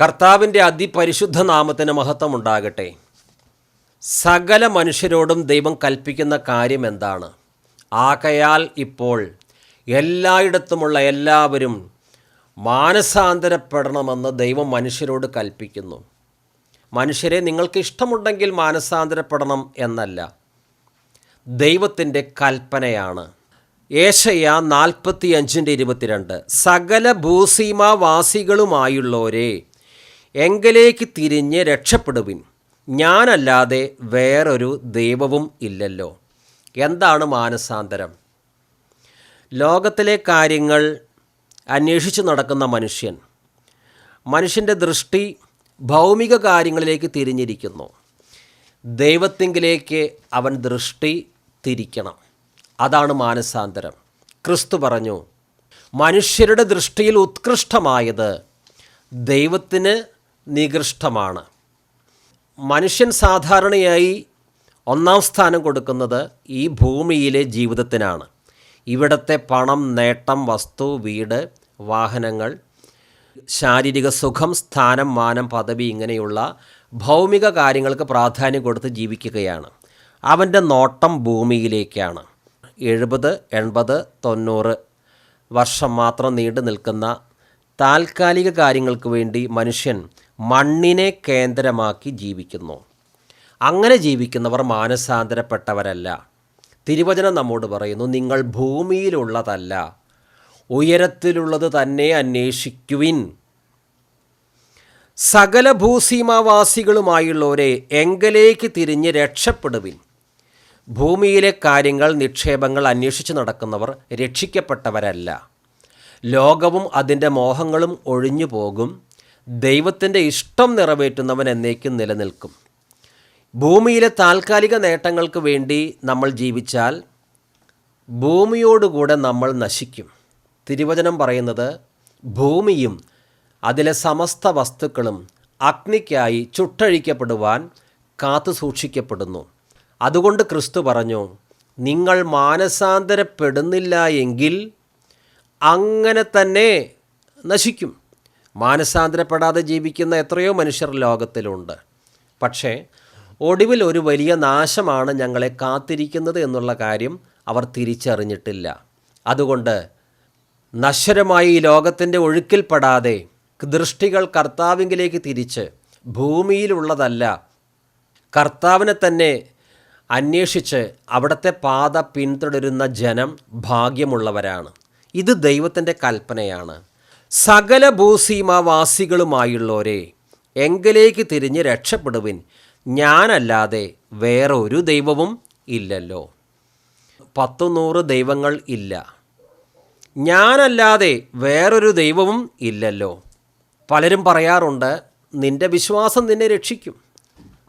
കർത്താവിന്റെ അതിപരിശുദ്ധ നാമത്തിന് മഹത്വമുണ്ടാകട്ടെ. സകല മനുഷ്യരോടും ദൈവം കൽപ്പിക്കുന്ന കാര്യം എന്താണ്? ആകയാൽ ഇപ്പോൾ എല്ലായിടത്തുമുള്ള എല്ലാവരും മാനസാന്തരപ്പെടണമെന്ന് ദൈവം മനുഷ്യരോട് കൽപ്പിക്കുന്നു. മനുഷ്യരെ നിങ്ങൾക്ക് ഇഷ്ടമുണ്ടെങ്കിൽ മാനസാന്തരപ്പെടണം എന്നല്ല. ദൈവത്തിന്റെ കൽപ്പനയാണ്. ഏഷയ നാൽപ്പത്തി അഞ്ചിന്റെ ഇരുപത്തിരണ്ട്. സകല ഭൂസീമാവാസികളുമായുള്ളവരെ എങ്കിലേക്ക് തിരിഞ്ഞ് രക്ഷപ്പെടുവിൻ. ഞാനല്ലാതെ വേറൊരു ദൈവവും ഇല്ലല്ലോ. എന്താണ് മാനസാന്തരം? ലോകത്തിലെ കാര്യങ്ങൾ അന്വേഷിച്ച് നടക്കുന്ന മനുഷ്യൻ. മനുഷ്യന്റെ ദൃഷ്ടി ഭൗമിക കാര്യങ്ങളിലേക്ക് തിരിഞ്ഞിരിക്കുന്നു. ദൈവത്തിങ്കിലേക്ക് അവൻ ദൃഷ്ടി തിരിക്കണം. അതാണ് മാനസാന്തരം. ക്രിസ്തു പറഞ്ഞു മനുഷ്യരുടെ ദൃഷ്ടിയിൽ ഉത്കൃഷ്ടമായത് ദൈവത്തിന് നികൃഷ്ടമാണ്. മനുഷ്യൻ സാധാരണയായി ഒന്നാം സ്ഥാനം കൊടുക്കുന്നത് ഈ ഭൂമിയിലെ ജീവിതത്തിനാണ്. ഇവിടത്തെ പണം നേട്ടം വസ്തു വീട് വാഹനങ്ങൾ ശാരീരിക സുഖം സ്ഥാനം മാനം പദവി ഇങ്ങനെയുള്ള ഭൗമിക കാര്യങ്ങൾക്ക് പ്രാധാന്യം കൊടുത്ത് ജീവിക്കുകയാണ്. അവന്റെ നോട്ടം ഭൂമിയിലേക്കാണ്. എഴുപത് എൺപത് തൊണ്ണൂറ് വർഷം മാത്രം നീണ്ടു നിൽക്കുന്ന താൽക്കാലിക കാര്യങ്ങൾക്ക് വേണ്ടി മനുഷ്യൻ മണ്ണിനെ കേന്ദ്രമാക്കി ജീവിക്കുന്നു. അങ്ങനെ ജീവിക്കുന്നവർ മാനസാന്തരപ്പെട്ടവരല്ല. തിരുവചനം നമ്മോട് പറയുന്നു നിങ്ങൾ ഭൂമിയിലുള്ളതല്ല ഉയരത്തിലുള്ളത് തന്നെ അന്വേഷിക്കുവിൻ. സകല ഭൂസീമാവാസികളുമായുള്ളവരെ എങ്കലേക്ക് തിരിഞ്ഞ് രക്ഷപ്പെടുവിൻ. ഭൂമിയിലെ കാര്യങ്ങൾ നിക്ഷേപങ്ങൾ അന്വേഷിച്ച് നടക്കുന്നവർ രക്ഷിക്കപ്പെട്ടവരല്ല. ലോകവും അതിന്റെ മോഹങ്ങളും ഒഴിഞ്ഞു പോകും ദൈവത്തിന്റെ ഇഷ്ടം നിറവേറ്റുന്നവൻ എന്നേക്കും നിലനിൽക്കും. ഭൂമിയിലെ താൽക്കാലിക നേട്ടങ്ങൾക്ക് വേണ്ടി നമ്മൾ ജീവിച്ചാൽ ഭൂമിയോടുകൂടെ നമ്മൾ നശിക്കും. തിരുവചനം പറയുന്നത് ഭൂമിയും അതിലെ സമസ്ത വസ്തുക്കളും അഗ്നിക്കായി ചുട്ടഴിക്കപ്പെടുവാൻ കാത്തു സൂക്ഷിക്കപ്പെടുന്നു. അതുകൊണ്ട് ക്രിസ്തു പറഞ്ഞു നിങ്ങൾ മാനസാന്തരപ്പെടുന്നില്ല എങ്കിൽ അങ്ങനെ തന്നെ നശിക്കും. മാനസാന്തരപ്പെടാതെ ജീവിക്കുന്ന എത്രയോ മനുഷ്യർ ലോകത്തിലുണ്ട്. പക്ഷേ ഒടുവിൽ ഒരു വലിയ നാശമാണ് ഞങ്ങളെ കാത്തിരിക്കുന്നത് എന്നുള്ള കാര്യം അവർ തിരിച്ചറിഞ്ഞിട്ടില്ല. അതുകൊണ്ട് നശ്വരമായി ഈ ലോകത്തിന്റെ ഒഴുക്കിൽപ്പെടാതെ ദൃഷ്ടികൾ കർത്താവിങ്കിലേക്ക് തിരിച്ച് ഭൂമിയിലുള്ളതല്ല കർത്താവിനെ തന്നെ അന്വേഷിച്ച് അവിടുത്തെ പാത പിന്തുടരുന്ന ജനം ഭാഗ്യമുള്ളവരാണ്. ഇത് ദൈവത്തിന്റെ കൽപ്പനയാണ്. സകല ഭൂസീമാവാസികളുമായുള്ളവരെ എങ്കിലേക്ക് തിരിഞ്ഞ് രക്ഷപ്പെടുവിൻ. ഞാനല്ലാതെ വേറൊരു ദൈവവും ഇല്ലല്ലോ. പത്തു നൂറ് ദൈവങ്ങൾ ഇല്ല. ഞാനല്ലാതെ വേറൊരു ദൈവവും ഇല്ലല്ലോ. പലരും പറയാറുണ്ട് നിന്റെ വിശ്വാസം നിന്നെ രക്ഷിക്കും.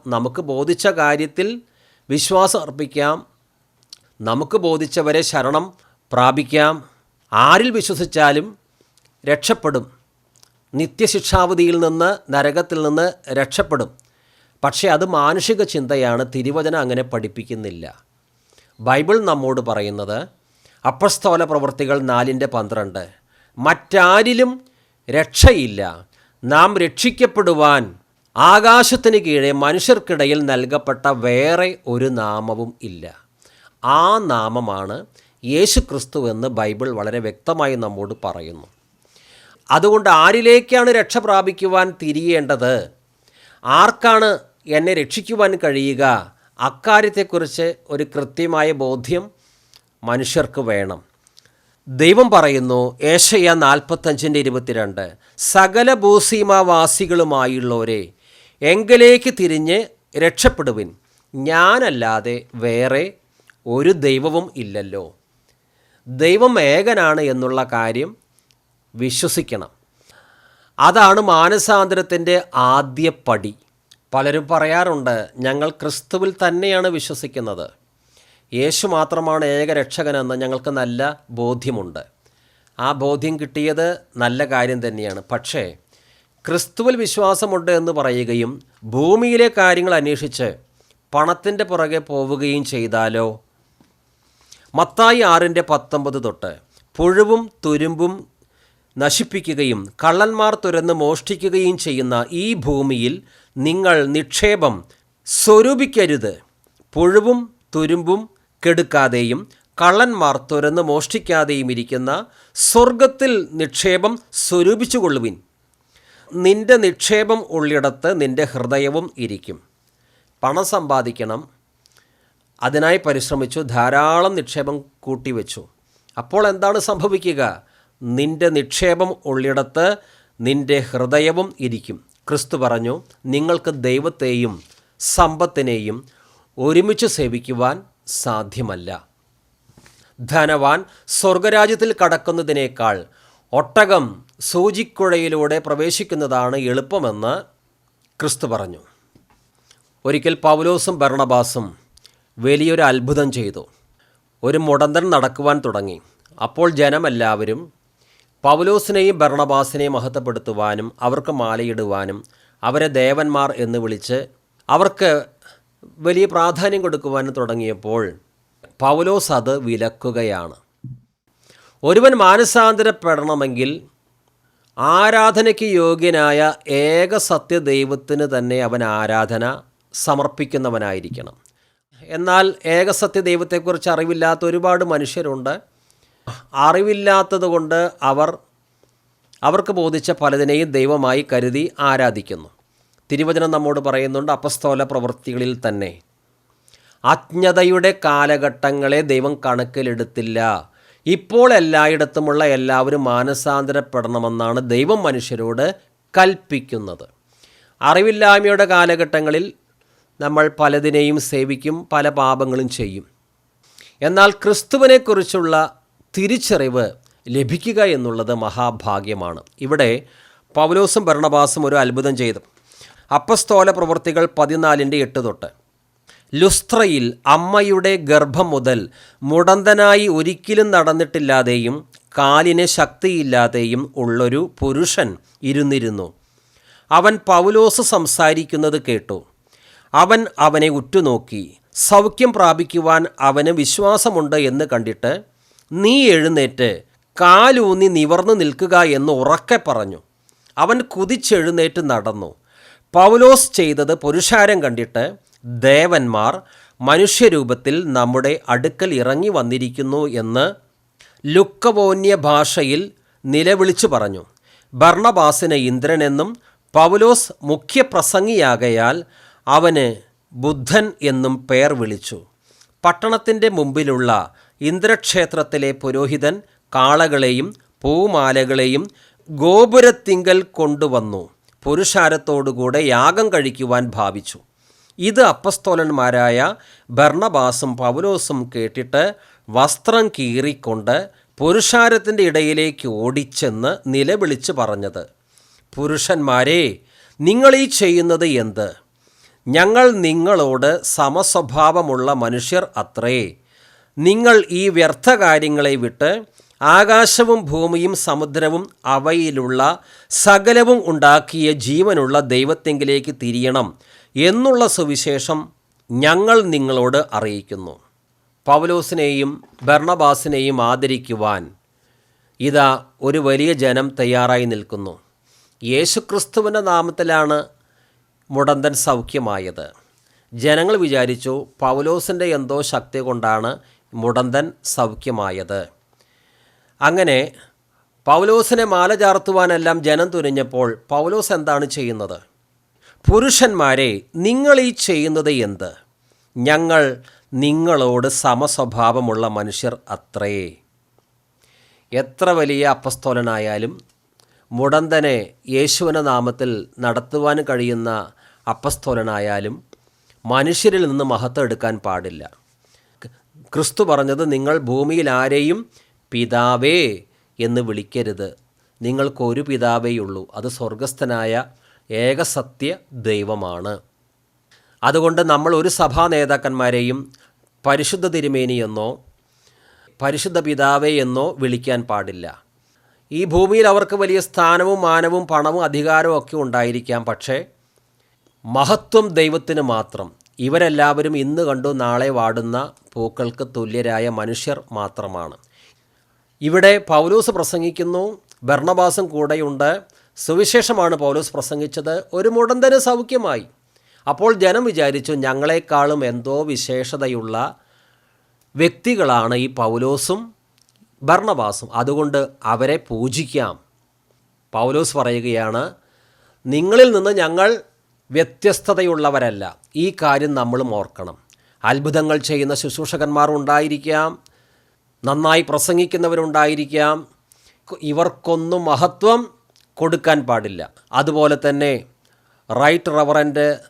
നമുക്ക് ബോധിച്ച കാര്യത്തിൽ വിശ്വാസം അർപ്പിക്കാം. നമുക്ക് ബോധിച്ചവരെ ശരണം പ്രാപിക്കാം. ആരിൽ വിശ്വസിച്ചാലും രക്ഷപ്പെടും. നിത്യശിക്ഷാവധിയിൽ നിന്ന് നരകത്തിൽ നിന്ന് രക്ഷപ്പെടും. പക്ഷേ അത് മാനുഷിക ചിന്തയാണ് തിരുവചന അങ്ങനെ പഠിപ്പിക്കുന്നില്ല. ബൈബിൾ നമ്മോട് പറയുന്നത് അപ്പസ്തോല പ്രവൃത്തികൾ നാലിന്റെ പന്ത്രണ്ട് മറ്റാരിലും രക്ഷയില്ല. നാം രക്ഷിക്കപ്പെടുവാൻ ആകാശത്തിന് കീഴേ മനുഷ്യർക്കിടയിൽ നൽകപ്പെട്ട വേറെ ഒരു നാമവും ഇല്ല. ആ നാമമാണ് യേശു ക്രിസ്തു എന്ന് ബൈബിൾ വളരെ വ്യക്തമായി നമ്മോട് പറയുന്നു. അതുകൊണ്ട് ആരിലേക്കാണ് രക്ഷ പ്രാപിക്കുവാൻ തിരിയേണ്ടത്? ആർക്കാണ് എന്നെ രക്ഷിക്കുവാൻ കഴിയുക? അക്കാര്യത്തെക്കുറിച്ച് ഒരു കൃത്യമായ ബോധ്യം മനുഷ്യർക്ക് വേണം. ദൈവം പറയുന്നു ഏഷയ നാൽപ്പത്തഞ്ചിന്റെ ഇരുപത്തിരണ്ട് സകല ഭൂസീമാവാസികളുമായുള്ളവരെ എങ്കിലേക്ക് തിരിഞ്ഞ് രക്ഷപ്പെടുവിൻ. ഞാനല്ലാതെ വേറെ ഒരു ദൈവവും ഇല്ലല്ലോ. ദൈവം ഏകനാണ് എന്നുള്ള കാര്യം വിശ്വസിക്കണം. അതാണ് മാനസാന്തരത്തിന്റെ ആദ്യ പടി. പലരും പറയാറുണ്ട് ഞങ്ങൾ ക്രിസ്തുവിൽ തന്നെയാണ് വിശ്വസിക്കുന്നത്. യേശു മാത്രമാണ് ഏക രക്ഷകനെന്ന് ഞങ്ങൾക്ക് നല്ല ബോധ്യമുണ്ട്. ആ ബോധ്യം കിട്ടിയത് നല്ല കാര്യം തന്നെയാണ്. പക്ഷേ ക്രിസ്തുവിൽ വിശ്വാസമുണ്ട് എന്ന് പറയുകയും ഭൂമിയിലെ കാര്യങ്ങൾ അന്വേഷിച്ച് പണത്തിന്റെ പുറകെ പോവുകയും ചെയ്താലോ? മത്തായി ആറിന്റെ പത്തൊമ്പത് തൊട്ട് പുഴുവും തുരുമ്പും നശിപ്പിക്കുകയും കള്ളന്മാർ തുരന്ന് മോഷ്ടിക്കുകയും ചെയ്യുന്ന ഈ ഭൂമിയിൽ നിങ്ങൾ നിക്ഷേപം സ്വരൂപിക്കരുത്. പുഴുവും തുരുമ്പും കെടുക്കാതെയും കള്ളന്മാർ തുരന്ന് മോഷ്ടിക്കാതെയും ഇരിക്കുന്ന സ്വർഗത്തിൽ നിക്ഷേപം സ്വരൂപിച്ചു കൊള്ളുവിൻ നിന്റെ നിക്ഷേപം ഉള്ളിടത്ത് നിന്റെ ഹൃദയവും ഇരിക്കും. പണം സമ്പാദിക്കണം. അതിനായി പരിശ്രമിച്ചു ധാരാളം നിക്ഷേപം കൂട്ടിവെച്ചു. അപ്പോൾ എന്താണ് സംഭവിക്കുക? നിന്റെ നിക്ഷേപം ഉള്ളിടത്ത് നിന്റെ ഹൃദയവും ഇരിക്കും. ക്രിസ്തു പറഞ്ഞു നിങ്ങൾക്ക് ദൈവത്തെയും സമ്പത്തിനെയും ഒരുമിച്ച് സേവിക്കുവാൻ സാധ്യമല്ല. ധനവാൻ സ്വർഗരാജ്യത്തിൽ കടക്കുന്നതിനേക്കാൾ ഒട്ടകം സൂചിക്കുഴയിലൂടെ പ്രവേശിക്കുന്നതാണ് എളുപ്പമെന്ന് ക്രിസ്തു പറഞ്ഞു. ഒരിക്കൽ പൗലോസും ഭരണബാസും വലിയൊരു അത്ഭുതം ചെയ്തു. ഒരു മുടന്തൻ നടക്കുവാൻ തുടങ്ങി. അപ്പോൾ ജനമെല്ലാവരും പൗലോസിനെയും ഭരണബാസിനെയും മഹത്വപ്പെടുത്തുവാനും അവർക്ക് മാലയിടുവാനും അവരെ ദേവന്മാർ എന്ന് വിളിച്ച് അവർക്ക് വലിയ പ്രാധാന്യം കൊടുക്കുവാനും തുടങ്ങിയപ്പോൾ പൗലോസ് അത് വിലക്കുകയാണ്. ഒരുവൻ മാനസാന്തരപ്പെടണമെങ്കിൽ ആരാധനയ്ക്ക് യോഗ്യനായ ഏക സത്യ ദൈവത്തിന് തന്നെ അവൻ ആരാധന സമർപ്പിക്കുന്നവനായിരിക്കണം. എന്നാൽ ഏകസത്യ ദൈവത്തെക്കുറിച്ച് അറിവില്ലാത്ത ഒരുപാട് മനുഷ്യരുണ്ട്. അറിവില്ലാത്തത് കൊണ്ട് അവർ അവർക്ക് ബോധിച്ച പലതിനെയും ദൈവമായി കരുതി ആരാധിക്കുന്നു. തിരുവചനം നമ്മോട് പറയുന്നുണ്ട് അപസ്തോല പ്രവൃത്തികളിൽ തന്നെ. അജ്ഞതയുടെ കാലഘട്ടങ്ങളെ ദൈവം കണക്കിലെടുത്തില്ല. ഇപ്പോൾ എല്ലായിടത്തുമുള്ള എല്ലാവരും മാനസാന്തരപ്പെടണമെന്നാണ് ദൈവം മനുഷ്യരോട് കൽപ്പിക്കുന്നത്. അറിവില്ലായ്മയുടെ കാലഘട്ടങ്ങളിൽ നമ്മൾ പലതിനെയും സേവിക്കും പല പാപങ്ങളും ചെയ്യും. എന്നാൽ ക്രിസ്തുവിനെക്കുറിച്ചുള്ള തിരിച്ചറിവ് ലഭിക്കുക എന്നുള്ളത് മഹാഭാഗ്യമാണ്. ഇവിടെ പൗലോസും ഭരണബാസും ഒരു അത്ഭുതം ചെയ്തു. അപ്പസ്തോല പ്രവൃത്തികൾ പതിനാലിന്റെ എട്ട് തൊട്ട്. ലുസ്ത്രയിൽ അമ്മയുടെ ഗർഭം മുതൽ മുടന്തനായി ഒരിക്കലും നടന്നിട്ടില്ലാതെയും കാലിന് ശക്തിയില്ലാതെയും ഉള്ളൊരു പുരുഷൻ ഇരുന്നിരുന്നു. അവൻ പൗലോസ് സംസാരിക്കുന്നത് കേട്ടു. അവൻ അവനെ ഉറ്റുനോക്കി സൗഖ്യം പ്രാപിക്കുവാൻ അവന് വിശ്വാസമുണ്ട് എന്ന് കണ്ടിട്ട് നീ എഴുന്നേറ്റ് കാലൂന്നി നിവർന്നു നിൽക്കുക എന്ന് ഉറക്കെ പറഞ്ഞു. അവൻ കുതിച്ചെഴുന്നേറ്റ് നടന്നു. പൗലോസ് ചെയ്തത് പുരുഷാരം കണ്ടിട്ട് ദേവന്മാർ മനുഷ്യരൂപത്തിൽ നമ്മുടെ അടുക്കൽ ഇറങ്ങി വന്നിരിക്കുന്നു എന്ന് ലുക്കവോന്യ ഭാഷയിൽ നിലവിളിച്ചു പറഞ്ഞു. ഭർണബാസിന് ഇന്ദ്രനെന്നും പൗലോസ് മുഖ്യപ്രസംഗിയാകയാൽ അവന് ബുദ്ധൻ എന്നും പേർ വിളിച്ചു. പട്ടണത്തിന്റെ മുമ്പിലുള്ള ഇന്ദ്രക്ഷേത്രത്തിലെ പുരോഹിതൻ കാളകളെയും പൂമാലകളെയും ഗോപുരത്തിങ്കൽ കൊണ്ടുവന്നു. പുരുഷാരത്തോടുകൂടെ യാഗം കഴിക്കുവാൻ ഭാവിച്ചു. ഇത് അപ്പസ്തോലന്മാരായ ഭർണബാസും പൗലോസും കേട്ടിട്ട് വസ്ത്രം കീറിക്കൊണ്ട് പുരുഷാരത്തിന്റെ ഇടയിലേക്ക് ഓടിച്ചെന്ന് നിലവിളിച്ച് പറഞ്ഞത് പുരുഷന്മാരെ നിങ്ങളീ ചെയ്യുന്നത് എന്ത്? ഞങ്ങൾ നിങ്ങളോട് സമസ്വഭാവമുള്ള മനുഷ്യർ അത്രേ. നിങ്ങൾ ഈ വ്യർത്ഥ കാര്യങ്ങളെ വിട്ട് ആകാശവും ഭൂമിയും സമുദ്രവും അവയിലുള്ള സകലവും ഉണ്ടാക്കിയ ജീവനുള്ള ദൈവത്തെങ്കിലേക്ക് തിരിയണം എന്നുള്ള സുവിശേഷം ഞങ്ങൾ നിങ്ങളോട് അറിയിക്കുന്നു. പൗലോസിനെയും ഭർണബാസിനെയും ആദരിക്കുവാൻ ഇതാ ഒരു വലിയ ജനം തയ്യാറായി നിൽക്കുന്നു. യേശുക്രിസ്തുവിന്റെ നാമത്തിലാണ് മുടന്തൻ സൗഖ്യമായത്. ജനങ്ങൾ വിചാരിച്ചു പൗലോസിന്റെ എന്തോ ശക്തി കൊണ്ടാണ് മുടന്തൻ സൗഖ്യമായത്. അങ്ങനെ പൗലോസിനെ മാല ചാർത്തുവാനെല്ലാം ജനം തുനിഞ്ഞപ്പോൾ പൗലോസ് എന്താണ് ചെയ്യുന്നത്? പുരുഷന്മാരെ നിങ്ങൾ ഈ ചെയ്യുന്നത് എന്ത്? ഞങ്ങൾ നിങ്ങളോട് സമസ്വഭാവമുള്ള മനുഷ്യർ അത്രേ. എത്ര വലിയ അപ്പസ്തോലനായാലും മുടന്തനെ യേശുവിന നാമത്തിൽ നടത്തുവാൻ കഴിയുന്ന അപ്പസ്തോലനായാലും മനുഷ്യരിൽ നിന്ന് മഹത്വം എടുക്കാൻ പാടില്ല. ക്രിസ്തു പറഞ്ഞത് നിങ്ങൾ ഭൂമിയിൽ ആരെയും പിതാവേ എന്ന് വിളിക്കരുത്. നിങ്ങൾക്കൊരു പിതാവേയുള്ളൂ. അത് സ്വർഗസ്ഥനായ ഏകസത്യ ദൈവമാണ്. അതുകൊണ്ട് നമ്മൾ ഒരു സഭാ നേതാക്കന്മാരെയും പരിശുദ്ധ തിരുമേനിയെന്നോ പരിശുദ്ധ പിതാവേ എന്നോ വിളിക്കാൻ പാടില്ല. ഈ ഭൂമിയിൽ അവർക്ക് വലിയ സ്ഥാനവും മാനവും പണവും അധികാരവും ഒക്കെ ഉണ്ടായിരിക്കാം. പക്ഷേ മഹത്വം ദൈവത്തിന് മാത്രം. ഇവരെല്ലാവരും ഇന്ന് കണ്ടു നാളെ വാടുന്ന പൂക്കൾക്ക് തുല്യരായ മനുഷ്യർ മാത്രമാണ്. ഇവിടെ പൗലൂസ് പ്രസംഗിക്കുന്നു ഭരണവാസം കൂടെയുണ്ട്. സുവിശേഷമാണ് പൗലോസ് പ്രസംഗിച്ചത്. ഒരു മുടന്തന് സൗഖ്യമായി. അപ്പോൾ ജനം വിചാരിച്ചു ഞങ്ങളെക്കാളും എന്തോ വിശേഷതയുള്ള വ്യക്തികളാണ് ഈ പൗലോസും ഭർണവാസും അതുകൊണ്ട് അവരെ പൂജിക്കാം. പൗലോസ് പറയുകയാണ് നിങ്ങളിൽ നിന്ന് ഞങ്ങൾ വ്യത്യസ്തതയുള്ളവരല്ല. ഈ കാര്യം നമ്മളും ഓർക്കണം. അത്ഭുതങ്ങൾ ചെയ്യുന്ന ശുശ്രൂഷകന്മാർ ഉണ്ടായിരിക്കാം. നന്നായി പ്രസംഗിക്കുന്നവരുണ്ടായിരിക്കാം. ഇവർക്കൊന്നും മഹത്വം കൊടുക്കാൻ പാടില്ല. അതുപോലെ തന്നെ റൈറ്റ് റവറന്റ്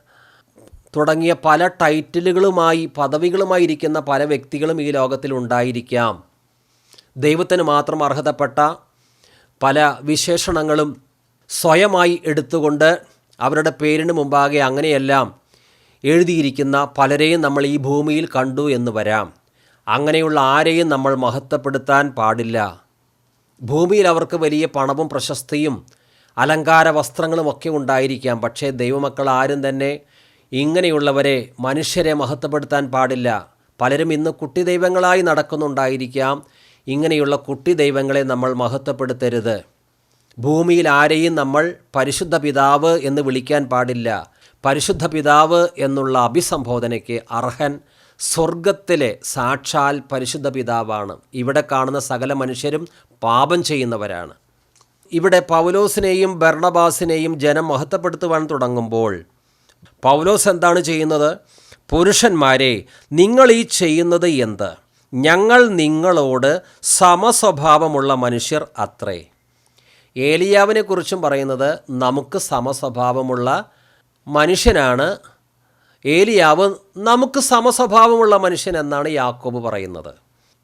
തുടങ്ങിയ പല ടൈറ്റിലുകളുമായി പദവികളുമായി ഇരിക്കുന്ന പല വ്യക്തികളും ഈ ലോകത്തിലുണ്ടായിരിക്കാം ദൈവത്തിന് മാത്രം അർഹതപ്പെട്ട പല വിശേഷണങ്ങളും സ്വയമായി എടുത്തുകൊണ്ട് അവരുടെ പേരിന് മുമ്പാകെ അങ്ങനെയെല്ലാം എഴുതിയിരിക്കുന്ന പലരെയും നമ്മൾ ഈ ഭൂമിയിൽ കണ്ടു എന്ന് വരാം. അങ്ങനെയുള്ള ആരെയും നമ്മൾ മഹത്വപ്പെടുത്താൻ പാടില്ല. ഭൂമിയിൽ അവർക്ക് വലിയ പണവും പ്രശസ്തിയും അലങ്കാര വസ്ത്രങ്ങളും ഒക്കെ ഉണ്ടായിരിക്കാം. പക്ഷേ ദൈവമക്കൾ ആരും തന്നെ ഇങ്ങനെയുള്ളവരെ മനുഷ്യരെ മഹത്വപ്പെടുത്താൻ പാടില്ല. പലരും ഇന്ന് കുട്ടി ദൈവങ്ങളായി നടക്കുന്നുണ്ടായിരിക്കാം. ഇങ്ങനെയുള്ള കുട്ടി ദൈവങ്ങളെ നമ്മൾ മഹത്വപ്പെടുത്തരുത്. ഭൂമിയിൽ ആരെയും നമ്മൾ പരിശുദ്ധ പിതാവ് എന്ന് വിളിക്കാൻ പാടില്ല. പരിശുദ്ധ പിതാവ് എന്നുള്ള അഭിസംബോധനയ്ക്ക് അർഹൻ സ്വർഗത്തിലെ സാക്ഷാൽ പരിശുദ്ധ പിതാവാണ്. ഇവിടെ കാണുന്ന സകല മനുഷ്യരും പാപം ചെയ്യുന്നവരാണ്. ഇവിടെ പൗലോസിനെയും ബർണബാസിനെയും ജനം മഹത്വപ്പെടുത്തുവാൻ തുടങ്ങുമ്പോൾ പൗലോസ് എന്താണ് ചെയ്യുന്നത്? പുരുഷന്മാരെ നിങ്ങൾ ഈ ചെയ്യുന്നത് എന്ത്? ഞങ്ങൾ നിങ്ങളോട് സമസ്വഭാവമുള്ള മനുഷ്യർ അത്രേ. ഏലിയാവിനെ കുറിച്ചും പറയുന്നത് നമുക്ക് സമസ്വഭാവമുള്ള മനുഷ്യനാണ്. ഏലിയാവ് നമുക്ക് സമസ്വഭാവമുള്ള മനുഷ്യൻ എന്നാണ് യാക്കോബ് പറയുന്നത്.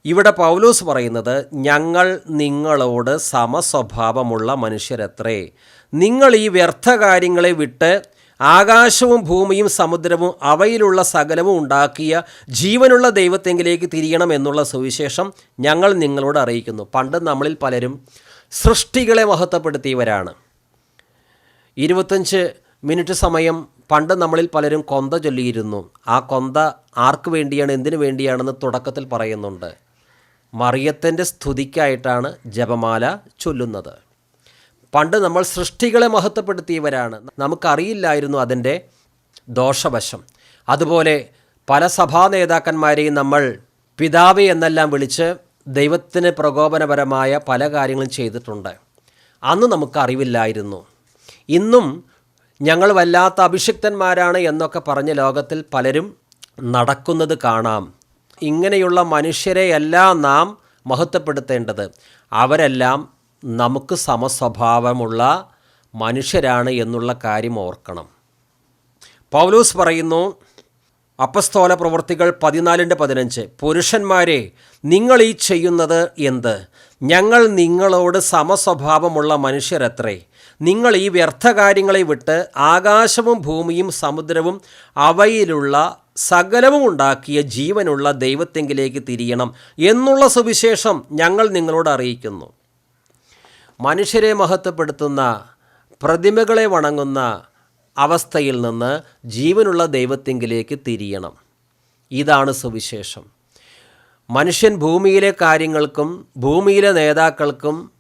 ഇവിടെ പൗലോസ് പറയുന്നത് ഞങ്ങൾ നിങ്ങളോട് സമസ്വഭാവമുള്ള മനുഷ്യരത്രേ. നിങ്ങൾ ഈ വ്യർത്ഥ കാര്യങ്ങളെ വിട്ട് ആകാശവും ഭൂമിയും സമുദ്രവും അവയിലുള്ള സകലവും ഉണ്ടാക്കിയ ജീവനുള്ള ദൈവത്തെങ്കിലേക്ക് തിരിയണം എന്നുള്ള സുവിശേഷം ഞങ്ങൾ നിങ്ങളോട് അറിയിക്കുന്നു. പണ്ട് നമ്മളിൽ പലരും സൃഷ്ടികളെ മഹത്വപ്പെടുത്തിയവരാണ്. ഇരുപത്തഞ്ച് മിനിറ്റ് സമയം പണ്ട് നമ്മളിൽ പലരും കൊന്ത ചൊല്ലിയിരുന്നു. ആ കൊന്ത ആർക്ക് വേണ്ടിയാണ് എന്തിനു വേണ്ടിയാണെന്ന് തുടക്കത്തിൽ പറയുന്നുണ്ട്. മറിയത്തിന്റെ സ്തുതിക്കായിട്ടാണ് ജപമാല ചൊല്ലുന്നത്. പണ്ട് നമ്മൾ സൃഷ്ടികളെ മഹത്വപ്പെടുത്തിയവരാണ്. നമുക്കറിയില്ലായിരുന്നു അതിന്റെ ദോഷവശം. അതുപോലെ പല സഭാ നേതാക്കന്മാരെയും നമ്മൾ പിതാവ് എന്നെല്ലാം വിളിച്ച് ദൈവത്തിന് പ്രകോപനപരമായ പല കാര്യങ്ങളും ചെയ്തിട്ടുണ്ട്. അന്ന് നമുക്ക് അറിവില്ലായിരുന്നു. ഇന്നും ഞങ്ങൾ വല്ലാത്ത അഭിഷിക്തന്മാരാണ് എന്നൊക്കെ പറഞ്ഞ് ലോകത്തിൽ പലരും നടക്കുന്നത് കാണാം. ഇങ്ങനെയുള്ള മനുഷ്യരെയല്ല നാം മഹത്വപ്പെടുത്തേണ്ടത്. അവരെല്ലാം നമുക്ക് സമസ്വഭാവമുള്ള മനുഷ്യരാണ് എന്നുള്ള കാര്യം ഓർക്കണം. പൗലൂസ് പറയുന്നു അപ്പസ്തോല പ്രവൃത്തികൾ പതിനാലിന്റെ പതിനഞ്ച്. പുരുഷന്മാരെ നിങ്ങൾ ഈ ചെയ്യുന്നത് എന്ത്? ഞങ്ങൾ നിങ്ങളോട് സമസ്വഭാവമുള്ള മനുഷ്യരത്രേ. നിങ്ങൾ ഈ വ്യർത്ഥ കാര്യങ്ങളെ വിട്ട് ആകാശവും ഭൂമിയും സമുദ്രവും അവയിലുള്ള സകലവും ഉണ്ടാക്കിയ ജീവനുള്ള ദൈവത്തെങ്കിലേക്ക് തിരിയണം എന്നുള്ള സുവിശേഷം ഞങ്ങൾ നിങ്ങളോട് അറിയിക്കുന്നു. മനുഷ്യരെ മഹത്വപ്പെടുത്തുന്ന പ്രതിമകളെ വണങ്ങുന്ന അവസ്ഥയിൽ നിന്ന് ജീവനുള്ള ദൈവത്തെങ്കിലേക്ക് തിരിയണം. ഇതാണ് സുവിശേഷം. മനുഷ്യൻ ഭൂമിയിലെ കാര്യങ്ങൾക്കും ഭൂമിയിലെ നേതാക്കൾക്കും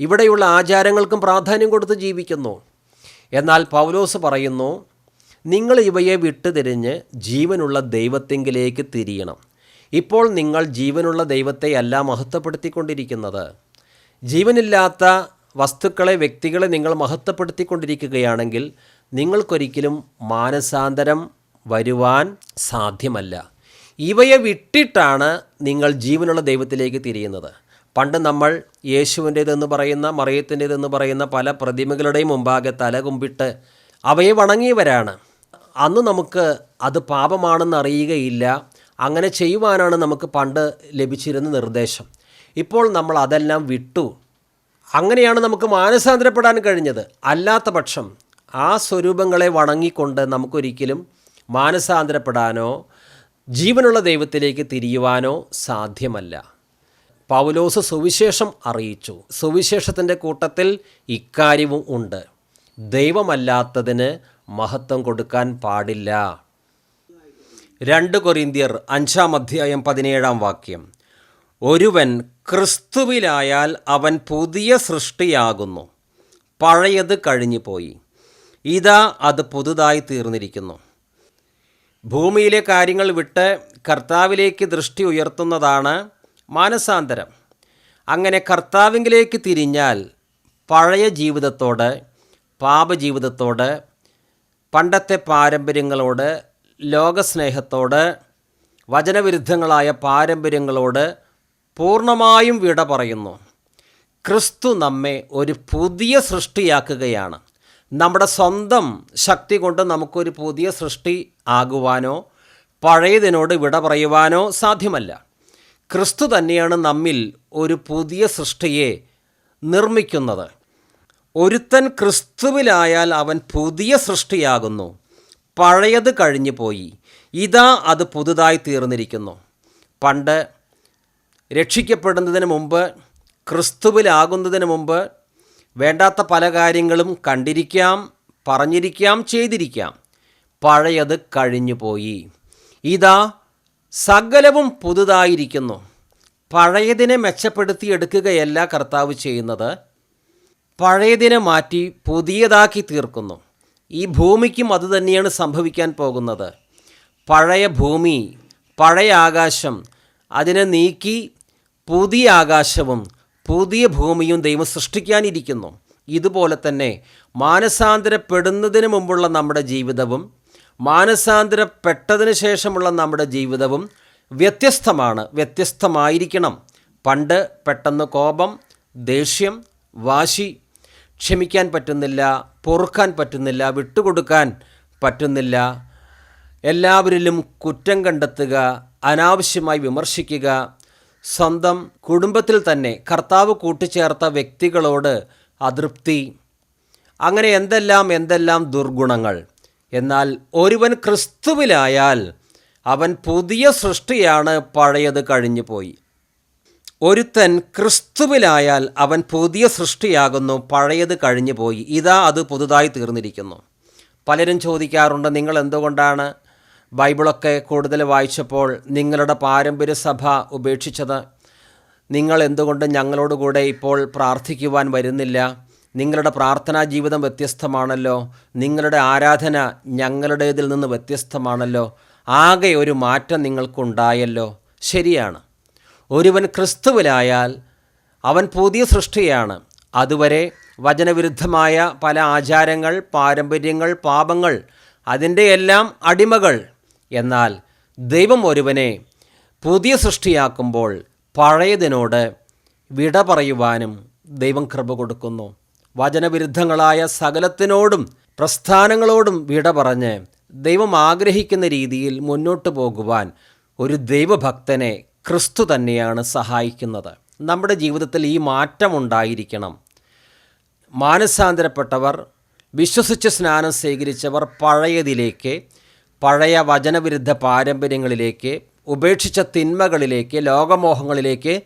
ഇവിടെയുള്ള ആചാരങ്ങൾക്കും പ്രാധാന്യം കൊടുത്ത് ജീവിക്കുന്നു. എന്നാൽ പൗലോസ് പറയുന്നു നിങ്ങൾ ഇവയെ വിട്ടുതിരിഞ്ഞ് ജീവനുള്ള ദൈവത്തെങ്കിലേക്ക് തിരിയണം. ഇപ്പോൾ നിങ്ങൾ ജീവനുള്ള ദൈവത്തെയല്ല മഹത്വപ്പെടുത്തിക്കൊണ്ടിരിക്കുന്നത്. ജീവനില്ലാത്ത വസ്തുക്കളെ വ്യക്തികളെ നിങ്ങൾ മഹത്വപ്പെടുത്തിക്കൊണ്ടിരിക്കുകയാണെങ്കിൽ നിങ്ങൾക്കൊരിക്കലും മാനസാന്തരം വരുവാൻ സാധ്യമല്ല. ഇവയെ വിട്ടിട്ടാണ് നിങ്ങൾ ജീവനുള്ള ദൈവത്തിലേക്ക് തിരിയുന്നത്. പണ്ട് നമ്മൾ യേശുവിന്റേതെന്ന് പറയുന്ന മറിയത്തിന്റേതെന്ന് പറയുന്ന പല പ്രതിമകളുടെയും മുമ്പാകെ തലകുമ്പിട്ട് അവയെ വണങ്ങിയവരാണ്. അന്ന് നമുക്ക് അത് പാപമാണെന്ന് അറിയുകയില്ല. അങ്ങനെ ചെയ്യുവാനാണ് നമുക്ക് പണ്ട് ലഭിച്ചിരുന്ന നിർദ്ദേശം. ഇപ്പോൾ നമ്മൾ അതെല്ലാം വിട്ടു. അങ്ങനെയാണ് നമുക്ക് മാനസാന്തരപ്പെടാൻ കഴിഞ്ഞത്. അല്ലാത്ത പക്ഷം ആ സ്വരൂപങ്ങളെ വണങ്ങിക്കൊണ്ട് നമുക്കൊരിക്കലും മാനസാന്തരപ്പെടാനോ ജീവനുള്ള ദൈവത്തിലേക്ക് തിരിയുവാനോ സാധ്യമല്ല. പൗലോസ് സുവിശേഷം അറിയിച്ചു. സുവിശേഷത്തിന്റെ കൂട്ടത്തിൽ ഇക്കാര്യവും ഉണ്ട്. ദൈവമല്ലാത്തതിന് മഹത്വം കൊടുക്കാൻ പാടില്ല. രണ്ട് കൊറിന്തിയർ അഞ്ചാം അധ്യായം പതിനേഴാം വാക്യം. ഒരുവൻ ക്രിസ്തുവിലായാൽ അവൻ പുതിയ സൃഷ്ടിയാകുന്നു. പഴയത് കഴിഞ്ഞു പോയി ഇതാ അത് പുതുതായി തീർന്നിരിക്കുന്നു. ഭൂമിയിലെ കാര്യങ്ങൾ വിട്ട് കർത്താവിലേക്ക് ദൃഷ്ടി ഉയർത്തുന്നതാണ് മാനസാന്തരം. അങ്ങനെ കർത്താവിങ്കിലേക്ക് തിരിഞ്ഞാൽ പഴയ ജീവിതത്തോട് പാപജീവിതത്തോട് പണ്ടത്തെ പാരമ്പര്യങ്ങളോട് ലോകസ്നേഹത്തോട് വചനവിരുദ്ധങ്ങളായ പാരമ്പര്യങ്ങളോട് പൂർണമായും വിട പറയുന്നു. ക്രിസ്തു നമ്മെ ഒരു പുതിയ സൃഷ്ടിയാക്കുകയാണ്. നമ്മുടെ സ്വന്തം ശക്തി കൊണ്ട് നമുക്കൊരു പുതിയ സൃഷ്ടി ആകുവാനോ പഴയതിനോട് വിട പറയുവാനോ സാധ്യമല്ല. ക്രിസ്തു തന്നെയാണ് നമ്മിൽ ഒരു പുതിയ സൃഷ്ടിയെ നിർമ്മിക്കുന്നത്. ഒരുത്തൻ ക്രിസ്തുവിലായാൽ അവൻ പുതിയ സൃഷ്ടിയാകുന്നു. പഴയത് കഴിഞ്ഞു പോയി. ഇതാ അത് പുതുതായി തീർന്നിരിക്കുന്നു. പണ്ട് രക്ഷിക്കപ്പെടുന്നതിന് മുമ്പ് ക്രിസ്തുവിലാകുന്നതിന് മുമ്പ് വേണ്ടാത്ത പല കാര്യങ്ങളും കണ്ടിരിക്കാം പറഞ്ഞിരിക്കാം ചെയ്തിരിക്കാം. പഴയത് കഴിഞ്ഞു പോയി. ഇതാ സകലവും പുതുതായിരിക്കുന്നു. പഴയതിനെ മെച്ചപ്പെടുത്തിയെടുക്കുകയല്ല കർത്താവ് ചെയ്യുന്നത്. പഴയതിനെ മാറ്റി പുതിയതാക്കി തീർക്കുന്നു. ഈ ഭൂമിക്കും അതുതന്നെയാണ് സംഭവിക്കാൻ പോകുന്നത്. പഴയ ഭൂമി പഴയ ആകാശം അതിനെ നീക്കി പുതിയ ആകാശവും പുതിയ ഭൂമിയും ദൈവം സൃഷ്ടിക്കാനിരിക്കുന്നു. ഇതുപോലെ തന്നെ മാനസാന്തരപ്പെടുന്നതിന് മുമ്പുള്ള നമ്മുടെ ജീവിതവും മാനസാന്തരപ്പെട്ടതിന് ശേഷമുള്ള നമ്മുടെ ജീവിതവും വ്യത്യസ്തമാണ്. വ്യത്യസ്തമായിരിക്കണം. പണ്ട് പെട്ടെന്ന് കോപം ദേഷ്യം വാശി ക്ഷമിക്കാൻ പറ്റുന്നില്ല പൊറുക്കാൻ പറ്റുന്നില്ല വിട്ടുകൊടുക്കാൻ പറ്റുന്നില്ല. എല്ലാവരിലും കുറ്റം കണ്ടെത്തുക അനാവശ്യമായി വിമർശിക്കുക സ്വന്തം കുടുംബത്തിൽ തന്നെ കർത്താവ് കൂട്ടിച്ചേർത്ത വ്യക്തികളോട് അതൃപ്തി. അങ്ങനെ എന്തെല്ലാം എന്തെല്ലാം ദുർഗുണങ്ങൾ. എന്നാൽ ഒരുവൻ ക്രിസ്തുവിലായാൽ അവൻ പുതിയ സൃഷ്ടിയാണ് പഴയത് കഴിഞ്ഞു പോയി. ഒരുത്തൻ ക്രിസ്തുവിലായാൽ അവൻ പുതിയ സൃഷ്ടിയാകുന്നു പഴയത് കഴിഞ്ഞു പോയി. ഇതാ അത് പുതുതായി തീർന്നിരിക്കുന്നു. പലരും ചോദിക്കാറുണ്ട് നിങ്ങൾ എന്തുകൊണ്ടാണ് ബൈബിളൊക്കെ കൂടുതൽ വായിച്ചപ്പോൾ നിങ്ങളുടെ പാരമ്പര്യ സഭ ഉപേക്ഷിച്ചത് നിങ്ങൾ എന്തുകൊണ്ട് ഞങ്ങളോടുകൂടെ ഇപ്പോൾ പ്രാർത്ഥിക്കുവാൻ വരുന്നില്ല? നിങ്ങളുടെ പ്രാർത്ഥനാ ജീവിതം വ്യത്യസ്തമാണല്ലോ. നിങ്ങളുടെ ആരാധന ഞങ്ങളുടേതിൽ നിന്ന് വ്യത്യസ്തമാണല്ലോ. ആകെ ഒരു മാറ്റം നിങ്ങൾക്കുണ്ടായല്ലോ. ശരിയാണ്. ഒരുവൻ ക്രിസ്തുവിലായാൽ അവൻ പുതിയ സൃഷ്ടിയാണ്. അതുവരെ വചനവിരുദ്ധമായ പല ആചാരങ്ങൾ പാരമ്പര്യങ്ങൾ പാപങ്ങൾ അതിന്റെയെല്ലാം അടിമകൾ എന്നാൽ ദൈവം ഒരുവനെ പുതിയ സൃഷ്ടിയാക്കുമ്പോൾ പഴയതിനോട് വിട പറയുവാനും ദൈവം കൃപ കൊടുക്കുന്നു. വചനവിരുദ്ധങ്ങളായ സകലത്തിനോടും പ്രസ്ഥാനങ്ങളോടും വിട പറഞ്ഞ് ദൈവം ആഗ്രഹിക്കുന്ന രീതിയിൽ മുന്നോട്ട് പോകുവാൻ ഒരു ദൈവഭക്തനെ ക്രിസ്തു തന്നെയാണ് സഹായിക്കുന്നത്. നമ്മുടെ ജീവിതത്തിൽ ഈ മാറ്റം ഉണ്ടായിരിക്കണം. മാനസാന്തരപ്പെട്ടവർ വിശ്വസിച്ച് സ്നാനം സ്വീകരിച്ചവർ പഴയതിലേക്ക് പഴയ വചനവിരുദ്ധ പാരമ്പര്യങ്ങളിലേക്ക് ഉപേക്ഷിച്ച തിന്മകളിലേക്ക് ലോകമോഹങ്ങളിലേക്ക്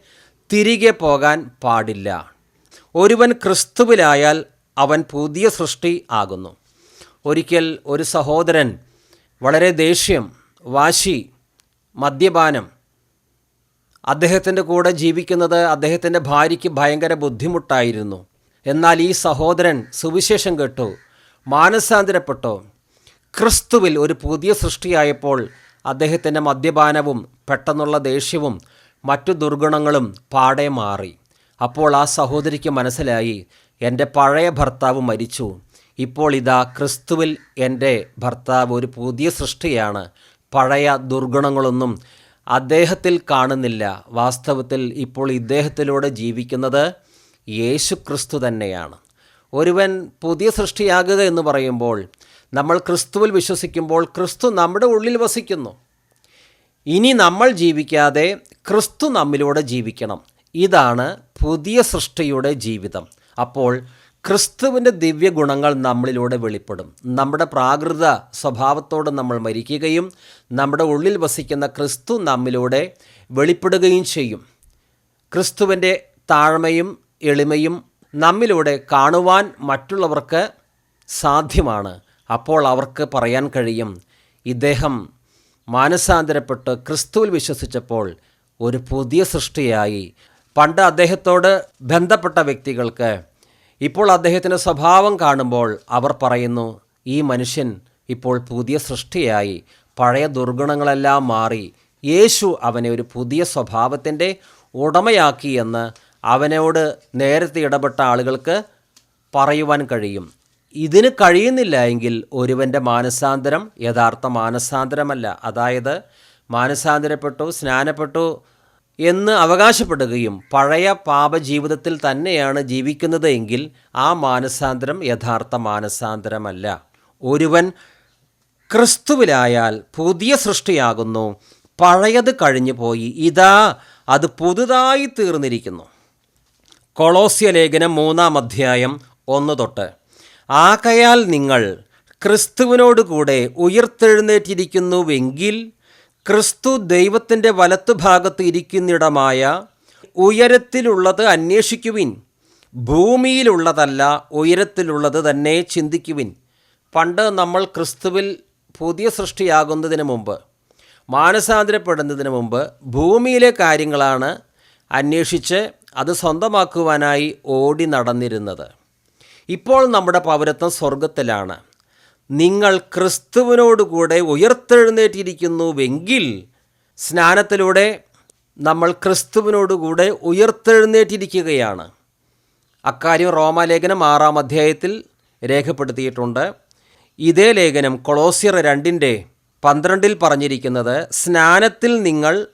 തിരികെ പോകാൻ പാടില്ല. ഒരുവൻ ക്രിസ്തുവിലായാൽ അവൻ പുതിയ സൃഷ്ടി ആകുന്നു. ഒരിക്കൽ ഒരു സഹോദരൻ വളരെ ദേഷ്യം വാശി മദ്യപാനം അദ്ദേഹത്തിന്റെ കൂടെ ജീവിക്കുന്നത് അദ്ദേഹത്തിന്റെ ഭാര്യയ്ക്ക് ഭയങ്കര ബുദ്ധിമുട്ടായിരുന്നു. എന്നാൽ ഈ സഹോദരൻ സുവിശേഷം കേട്ടു മാനസാന്തരപ്പെട്ടോ? ക്രിസ്തുവിൽ ഒരു പുതിയ സൃഷ്ടിയായപ്പോൾ അദ്ദേഹത്തിന്റെ മദ്യപാനവും പെട്ടെന്നുള്ള ദേഷ്യവും മറ്റു ദുർഗുണങ്ങളും പാടെ മാറി. അപ്പോൾ ആ സഹോദരിക്ക് മനസ്സിലായി എന്റെ പഴയ ഭർത്താവ് മരിച്ചു. ഇപ്പോൾ ഇതാ ക്രിസ്തുവിൽ എന്റെ ഭർത്താവ് ഒരു പുതിയ സൃഷ്ടിയാണ്. പഴയ ദുർഗുണങ്ങളൊന്നും അദ്ദേഹത്തിൽ കാണുന്നില്ല. വാസ്തവത്തിൽ ഇപ്പോൾ ഇദ്ദേഹത്തിലൂടെ ജീവിക്കുന്നത് യേശു ക്രിസ്തു തന്നെയാണ്. ഒരുവൻ പുതിയ സൃഷ്ടിയാകുക എന്ന് പറയുമ്പോൾ നമ്മൾ ക്രിസ്തുവിൽ വിശ്വസിക്കുമ്പോൾ ക്രിസ്തു നമ്മുടെ ഉള്ളിൽ വസിക്കുന്നു. ഇനി നമ്മൾ ജീവിക്കാതെ ക്രിസ്തു നമ്മിലൂടെ ജീവിക്കണം. ഇതാണ് പുതിയ സൃഷ്ടിയുടെ ജീവിതം. അപ്പോൾ ക്രിസ്തുവിന്റെ ദിവ്യ ഗുണങ്ങൾ നമ്മളിലൂടെ വെളിപ്പെടും. നമ്മുടെ പ്രാകൃത സ്വഭാവത്തോട് നമ്മൾ മരിക്കുകയും നമ്മുടെ ഉള്ളിൽ വസിക്കുന്ന ക്രിസ്തു നമ്മിലൂടെ വെളിപ്പെടുകയും ചെയ്യും. ക്രിസ്തുവിന്റെ താഴ്മയും എളിമയും നമ്മിലൂടെ കാണുവാൻ മറ്റുള്ളവർക്ക് സാധ്യമാണ്. അപ്പോൾ അവർക്ക് പറയാൻ കഴിയും ഇദ്ദേഹം മാനസാന്തരപ്പെട്ട് ക്രിസ്തുവിൽ വിശ്വസിച്ചപ്പോൾ ഒരു പുതിയ സൃഷ്ടിയായി. പണ്ട് അദ്ദേഹത്തോട് ബന്ധപ്പെട്ട വ്യക്തികൾക്ക് ഇപ്പോൾ അദ്ദേഹത്തിന്റെ സ്വഭാവം കാണുമ്പോൾ അവർ പറയുന്നു ഈ മനുഷ്യൻ ഇപ്പോൾ പുതിയ സൃഷ്ടിയായി. പഴയ ദുർഗുണങ്ങളെല്ലാം മാറി. യേശു അവനെ ഒരു പുതിയ സ്വഭാവത്തിന്റെ ഉടമയാക്കി എന്ന് അവനോട് നേരത്തെ ഇടപെട്ട ആളുകൾക്ക് പറയുവാൻ കഴിയും. ഇതിന് കഴിയുന്നില്ല എങ്കിൽ ഒരുവന്റെ മാനസാന്തരം യഥാർത്ഥ മാനസാന്തരമല്ല. അതായത് മാനസാന്തരപ്പെട്ടു സ്നാനപ്പെട്ടു എന്ന് അവകാശപ്പെടുകയും പഴയ പാപജീവിതത്തിൽ തന്നെയാണ് ജീവിക്കുന്നത് എങ്കിൽ ആ മാനസാന്തരം യഥാർത്ഥ മാനസാന്തരമല്ല. ഒരുവൻ ക്രിസ്തുവിലായാൽ പുതിയ സൃഷ്ടിയാകുന്നു പഴയത് കഴിഞ്ഞു പോയി ഇതാ അത് പുതുതായി തീർന്നിരിക്കുന്നു. കൊളോസ്യ ലേഖനം മൂന്നാം അധ്യായം ഒന്ന് തൊട്ട് ആകയാൽ നിങ്ങൾ ക്രിസ്തുവിനോടുകൂടെ ഉയർത്തെഴുന്നേറ്റിരിക്കുന്നുവെങ്കിൽ ക്രിസ്തു ദൈവത്തിന്റെ വലത്തുഭാഗത്ത് ഇരിക്കുന്നിടമായ ഉയരത്തിലുള്ളത് അന്വേഷിക്കുവിൻ. ഭൂമിയിലുള്ളതല്ല ഉയരത്തിലുള്ളത് തന്നെ ചിന്തിക്കുവിൻ. പണ്ട് നമ്മൾ ക്രിസ്തുവിൽ പുതിയ സൃഷ്ടിയാകുന്നതിന് മുമ്പ് മാനസാന്തരപ്പെടുന്നതിന് മുമ്പ് ഭൂമിയിലെ കാര്യങ്ങളാണ് അന്വേഷിച്ച് അത് സ്വന്തമാക്കുവാനായി ഓടി നടന്നിരുന്നത്. ഇപ്പോൾ നമ്മുടെ പൗരത്വം സ്വർഗത്തിലാണ് നിങ്ങൾ ക്രിസ്തുവിനോടുകൂടെ ഉയർത്തെഴുന്നേറ്റിരിക്കുന്നുവെങ്കിൽ സ്നാനത്തിലൂടെ നമ്മൾ ക്രിസ്തുവിനോടുകൂടെ ഉയർത്തെഴുന്നേറ്റിരിക്കുകയാണ്. അക്കാര്യം റോമാലേഖനം ആറാം അധ്യായത്തിൽ രേഖപ്പെടുത്തിയിട്ടുണ്ട്. ഇതേ ലേഖനം കൊളോസിയർ രണ്ടിന്റെ പന്ത്രണ്ടിൽ പറഞ്ഞിരിക്കുന്നത് സ്നാനത്തിൽ നിങ്ങൾ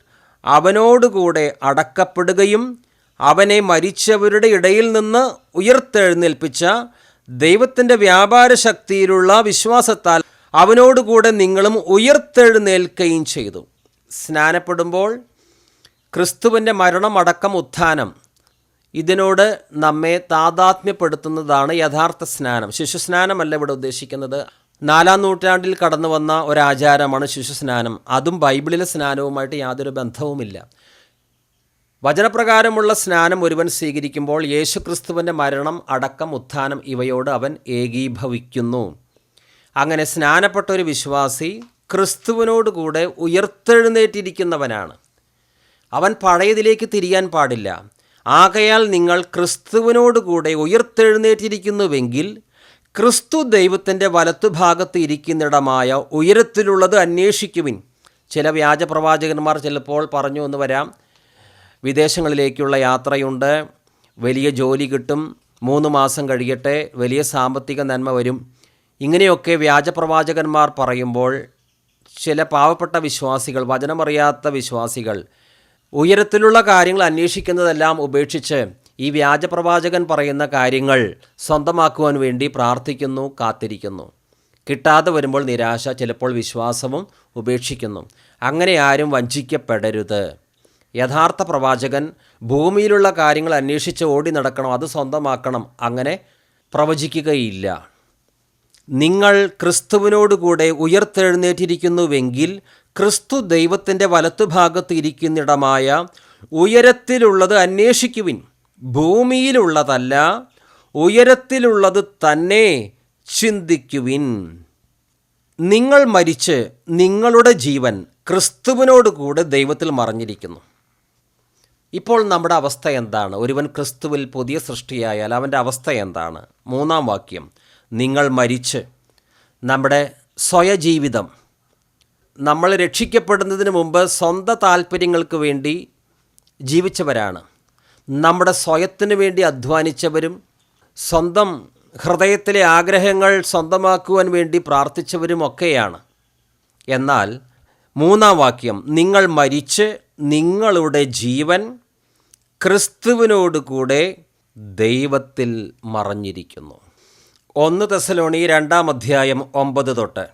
അവനോടുകൂടെ അടക്കപ്പെടുകയും അവനെ മരിച്ചവരുടെ ഇടയിൽ നിന്ന് ഉയർത്തെഴുന്നേൽപ്പിച്ച ദൈവത്തിന്റെ വ്യാപാര ശക്തിയിലുള്ള വിശ്വാസത്താൽ അവനോടുകൂടെ നിങ്ങളും ഉയർത്തെഴുന്നേൽക്കുകയും ചെയ്തു. സ്നാനപ്പെടുമ്പോൾ ക്രിസ്തുവിന്റെ മരണമടക്കം ഉത്ഥാനം. ഇതിനോട് നമ്മെ താതാത്മ്യപ്പെടുത്തുന്നതാണ് യഥാർത്ഥ സ്നാനം. ശിശുസ്നാനമല്ല ഇവിടെ ഉദ്ദേശിക്കുന്നത്. നാലാം നൂറ്റാണ്ടിൽ കടന്നു വന്ന ഒരാചാരമാണ് ശിശുസ്നാനം. അതും ബൈബിളിലെ സ്നാനവുമായിട്ട് യാതൊരു ബന്ധവുമില്ല. വചനപ്രകാരമുള്ള സ്നാനം ഒരുവൻ സ്വീകരിക്കുമ്പോൾ യേശുക്രിസ്തുവിന്റെ മരണം അടക്കം ഉത്ഥാനം ഇവയോട് അവൻ ഏകീഭവിക്കുന്നു. അങ്ങനെ സ്നാനപ്പെട്ട ഒരു വിശ്വാസി ക്രിസ്തുവിനോടുകൂടെ ഉയർത്തെഴുന്നേറ്റിരിക്കുന്നവനാണ്. അവൻ പഴയതിലേക്ക് തിരിയാൻ പാടില്ല. ആകയാൽ നിങ്ങൾ ക്രിസ്തുവിനോടുകൂടെ ഉയർത്തെഴുന്നേറ്റിരിക്കുന്നുവെങ്കിൽ ക്രിസ്തു ദൈവത്തിന്റെ വലത്തുഭാഗത്ത് ഇരിക്കുന്നിടമായ ഉയരത്തിലുള്ളത് അന്വേഷിക്കുവിൻ. ചില വ്യാജപ്രവാചകന്മാർ ചിലപ്പോൾ പറഞ്ഞു എന്ന് വരാം. വിദേശങ്ങളിലേക്കുള്ള യാത്രയുണ്ട്. വലിയ ജോലി കിട്ടും. മൂന്ന് മാസം കഴിയട്ടെ വലിയ സാമ്പത്തിക നന്മ വരും. ഇങ്ങനെയൊക്കെ വ്യാജപ്രവാചകന്മാർ പറയുമ്പോൾ ചില പാവപ്പെട്ട വിശ്വാസികൾ വചനമറിയാത്ത വിശ്വാസികൾ ഉയരത്തിലുള്ള കാര്യങ്ങൾ അന്വേഷിക്കുന്നതെല്ലാം ഉപേക്ഷിച്ച് ഈ വ്യാജപ്രവാചകൻ പറയുന്ന കാര്യങ്ങൾ സ്വന്തമാക്കുവാൻ വേണ്ടി പ്രാർത്ഥിക്കുന്നു കാത്തിരിക്കുന്നു. കിട്ടാതെ വരുമ്പോൾ നിരാശ ചിലപ്പോൾ വിശ്വാസവും ഉപേക്ഷിക്കുന്നു. അങ്ങനെ ആരും വഞ്ചിക്കപ്പെടരുത്. യഥാർത്ഥ പ്രവാചകൻ ഭൂമിയിലുള്ള കാര്യങ്ങൾ അന്വേഷിച്ച് ഓടി നടക്കണം അത് സ്വന്തമാക്കണം അങ്ങനെ പ്രവചിക്കുകയില്ല. നിങ്ങൾ ക്രിസ്തുവിനോടുകൂടെ ഉയർത്തെഴുന്നേറ്റിരിക്കുന്നുവെങ്കിൽ ക്രിസ്തു ദൈവത്തിന്റെ വലത്തുഭാഗത്ത് ഇരിക്കുന്നിടമായ ഉയരത്തിലുള്ളത് അന്വേഷിക്കുവിൻ. ഭൂമിയിലുള്ളതല്ല ഉയരത്തിലുള്ളത് തന്നെ ചിന്തിക്കുവിൻ. നിങ്ങൾ മരിച്ച് നിങ്ങളുടെ ജീവൻ ക്രിസ്തുവിനോടുകൂടെ ദൈവത്തിൽ മറഞ്ഞിരിക്കുന്നു. ഇപ്പോൾ നമ്മുടെ അവസ്ഥ എന്താണ്? ഒരുവൻ ക്രിസ്തുവിൽ പുതിയ സൃഷ്ടിയായാൽ അവന്റെ അവസ്ഥ എന്താണ്? മൂന്നാം വാക്യം. നിങ്ങൾ മരിച്ച് നമ്മുടെ സ്വയജീവിതം നമ്മൾ രക്ഷിക്കപ്പെടുന്നതിന് മുമ്പ് സ്വന്തം താല്പര്യങ്ങൾക്ക് വേണ്ടി ജീവിച്ചവരാണ്. നമ്മുടെ സ്വയത്തിന് വേണ്ടി അധ്വാനിച്ചവരും സ്വന്തം ഹൃദയത്തിലെ ആഗ്രഹങ്ങൾ സ്വന്തമാക്കുവാൻ വേണ്ടി പ്രാർത്ഥിച്ചവരും ഒക്കെയാണ്. എന്നാൽ മൂന്നാം വാക്യം. നിങ്ങൾ മരിച്ച് നിങ്ങളുടെ ജീവൻ ക്രിസ്തുവിനോട് കൂടെ ദൈവത്തിൽ മറഞ്ഞിരിക്കുന്നു. ഒന്ന് തെസലോണി രണ്ടാം അധ്യായം ഒമ്പത് തൊട്ട്.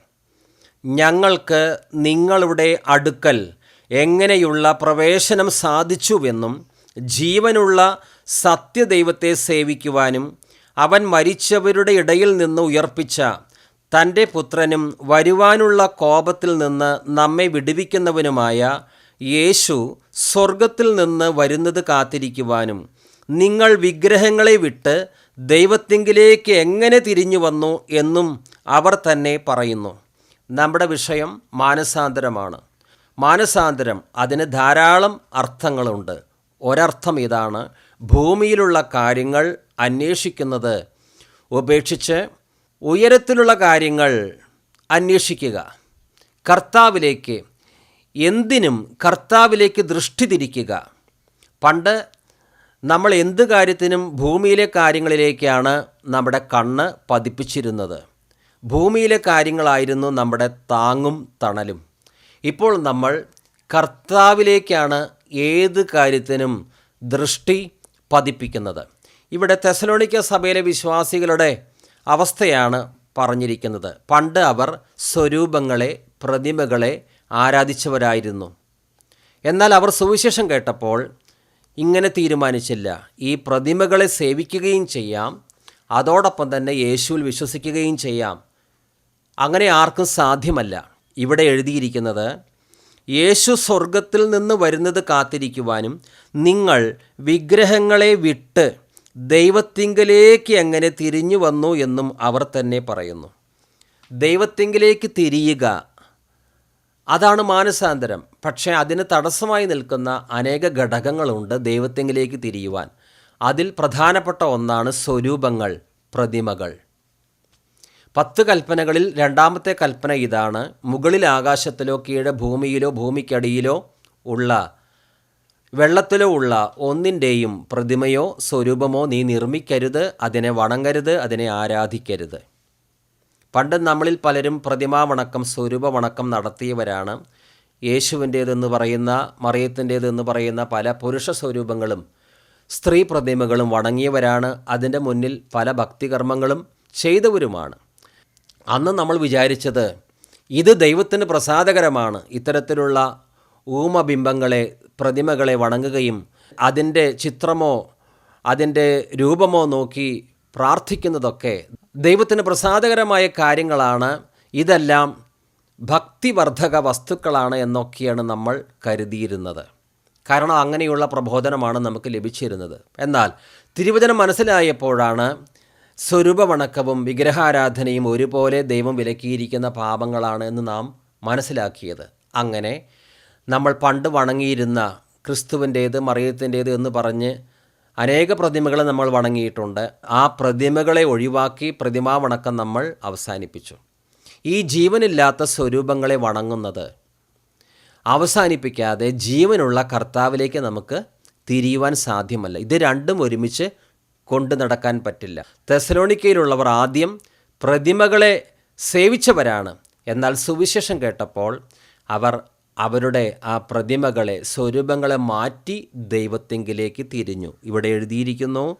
ഞങ്ങൾക്ക് നിങ്ങളുടെ അടുക്കൽ എങ്ങനെയുള്ള പ്രവേശനം സാധിച്ചുവെന്നും ജീവനുള്ള സത്യദൈവത്തെ സേവിക്കുവാനും അവൻ മരിച്ചവരുടെ ഇടയിൽ നിന്ന് ഉയർപ്പിച്ച തന്റെ പുത്രനും വരുവാനുള്ള കോപത്തിൽ നിന്ന് നമ്മെ വിടുവിക്കുന്നവനുമായ യേശു സ്വർഗത്തിൽ നിന്ന് വരുന്നത് കാത്തിരിക്കുവാനും നിങ്ങൾ വിഗ്രഹങ്ങളെ വിട്ട് ദൈവത്തിങ്കിലേക്ക് എങ്ങനെ തിരിഞ്ഞു വന്നു എന്നും അവർ തന്നെ പറയുന്നു. നമ്മുടെ വിഷയം മാനസാന്തരമാണ്. മാനസാന്തരം അതിന് ധാരാളം അർത്ഥങ്ങളുണ്ട്. ഒരർത്ഥം ഇതാണ് ഭൂമിയിലുള്ള കാര്യങ്ങൾ അന്വേഷിക്കുന്നത്. ഉപേക്ഷിച്ച് ഉയരത്തിലുള്ള കാര്യങ്ങൾ അന്വേഷിക്കുക. കർത്താവിലേക്ക് എന്തിനും കർത്താവിലേക്ക് ദൃഷ്ടി തിരിക്കുക. പണ്ട് നമ്മൾ എന്ത് കാര്യത്തിനും ഭൂമിയിലെ കാര്യങ്ങളിലേക്കാണ് നമ്മുടെ കണ്ണ് പതിപ്പിച്ചിരുന്നത്. ഭൂമിയിലെ കാര്യങ്ങളായിരുന്നു നമ്മുടെ താങ്ങും തണലും. ഇപ്പോൾ നമ്മൾ കർത്താവിലേക്കാണ് ഏത് കാര്യത്തിനും ദൃഷ്ടി പതിപ്പിക്കുന്നത്. ഇവിടെ തെസലോണിക്ക സഭയിലെ വിശ്വാസികളുടെ അവസ്ഥയാണ് പറഞ്ഞിരിക്കുന്നത്. പണ്ട് അവർ സ്വരൂപങ്ങളെ പ്രതിമകളെ ആരാധിച്ചവരായിരുന്നു. എന്നാൽ അവർ സുവിശേഷം കേട്ടപ്പോൾ ഇങ്ങനെ തീരുമാനിച്ചില്ല. ഈ പ്രതിമകളെ സേവിക്കുകയും ചെയ്യാം അതോടൊപ്പം തന്നെ യേശുവിൽ വിശ്വസിക്കുകയും ചെയ്യാം. അങ്ങനെ ആർക്കും സാധ്യമല്ല. ഇവിടെ എഴുതിയിരിക്കുന്നത് യേശു സ്വർഗത്തിൽ നിന്ന് വരുന്നത് കാത്തിരിക്കുവാനും നിങ്ങൾ വിഗ്രഹങ്ങളെ വിട്ട് ദൈവത്തിങ്കലേക്ക് എങ്ങനെ തിരിഞ്ഞു വന്നു എന്നും അവർ തന്നെ പറയുന്നു. ദൈവത്തിങ്കിലേക്ക് തിരിയുക അതാണ് മാനസാന്തരം. പക്ഷേ അതിന് തടസ്സമായി നിൽക്കുന്ന അനേക ഘടകങ്ങളുണ്ട് ദൈവത്തെങ്കിലേക്ക് തിരിയുവാൻ. അതിൽ പ്രധാനപ്പെട്ട ഒന്നാണ് സ്വരൂപങ്ങൾ പ്രതിമകൾ. പത്ത് കൽപ്പനകളിൽ രണ്ടാമത്തെ കൽപ്പന ഇതാണ്. മുകളിൽ ആകാശത്തിലോ കീഴെ ഭൂമിയിലോ ഭൂമിക്കടിയിലോ ഉള്ള വെള്ളത്തിലോ ഉള്ള ഒന്നിന്റെയും പ്രതിമയോ സ്വരൂപമോ നീ നിർമ്മിക്കരുത് അതിനെ വണങ്ങരുത് അതിനെ ആരാധിക്കരുത്. പണ്ട് നമ്മളിൽ പലരും പ്രതിമാ വണക്കം സ്വരൂപ വണക്കം നടത്തിയവരാണ്. യേശുവിന്റേതെന്ന് പറയുന്ന മറിയത്തിന്റേതെന്ന് പറയുന്ന പല പുരുഷ സ്വരൂപങ്ങളും സ്ത്രീ പ്രതിമകളും വണങ്ങിയവരാണ്. അതിന്റെ മുന്നിൽ പല ഭക്തികർമ്മങ്ങളും ചെയ്തവരുമാണ്. അന്ന് നമ്മൾ വിചാരിച്ചത് ഇത് ദൈവത്തിന് പ്രസാദകരമാണ്. ഇത്തരത്തിലുള്ള ഊമബിംബങ്ങളെ പ്രതിമകളെ വണങ്ങുകയും അതിന്റെ ചിത്രമോ അതിന്റെ രൂപമോ നോക്കി പ്രാർത്ഥിക്കുന്നതൊക്കെ ദൈവത്തിന് പ്രസാദകരമായ കാര്യങ്ങളാണ്. ഇതെല്ലാം ഭക്തിവർദ്ധക വസ്തുക്കളാണ് എന്നൊക്കെയാണ് നമ്മൾ കരുതിയിരുന്നത്. കാരണം അങ്ങനെയുള്ള പ്രബോധനമാണ് നമുക്ക് ലഭിച്ചിരുന്നത്. എന്നാൽ തിരുവചനം മനസ്സിലായപ്പോഴാണ് സ്വരൂപവണക്കവും വിഗ്രഹാരാധനയും ഒരുപോലെ ദൈവം വിലക്കിയിരിക്കുന്ന പാപങ്ങളാണ് എന്ന് നാം മനസ്സിലാക്കിയത്. അങ്ങനെ നമ്മൾ പണ്ട് വണങ്ങിയിരുന്ന ക്രിസ്തുവിന്റേത് മറിയത്തിന്റേത് എന്ന് പറഞ്ഞ് അനേക പ്രതിമകളെ നമ്മൾ വണങ്ങിയിട്ടുണ്ട്. ആ പ്രതിമകളെ ഒഴിവാക്കി പ്രതിമാ വണക്കം നമ്മൾ അവസാനിപ്പിച്ചു. ഈ ജീവനില്ലാത്ത സ്വരൂപങ്ങളെ വണങ്ങുന്നത് അവസാനിപ്പിക്കാതെ ജീവനുള്ള കർത്താവിലേക്ക് നമുക്ക് തിരിയുവാൻ സാധ്യമല്ല. ഇത് രണ്ടും ഒരുമിച്ച് കൊണ്ടു നടക്കാൻ പറ്റില്ല. തെസലോണിക്കയിലുള്ളവർ ആദ്യം പ്രതിമകളെ സേവിച്ചവരാണ്. എന്നാൽ സുവിശേഷം കേട്ടപ്പോൾ അവർ അവരുടെ ആ പ്രതിമകളെ സ്വരൂപങ്ങളെ മാറ്റി ദൈവത്തെങ്കിലേക്ക് തിരിഞ്ഞു. ഇവിടെ എഴുതിയിരിക്കുന്നു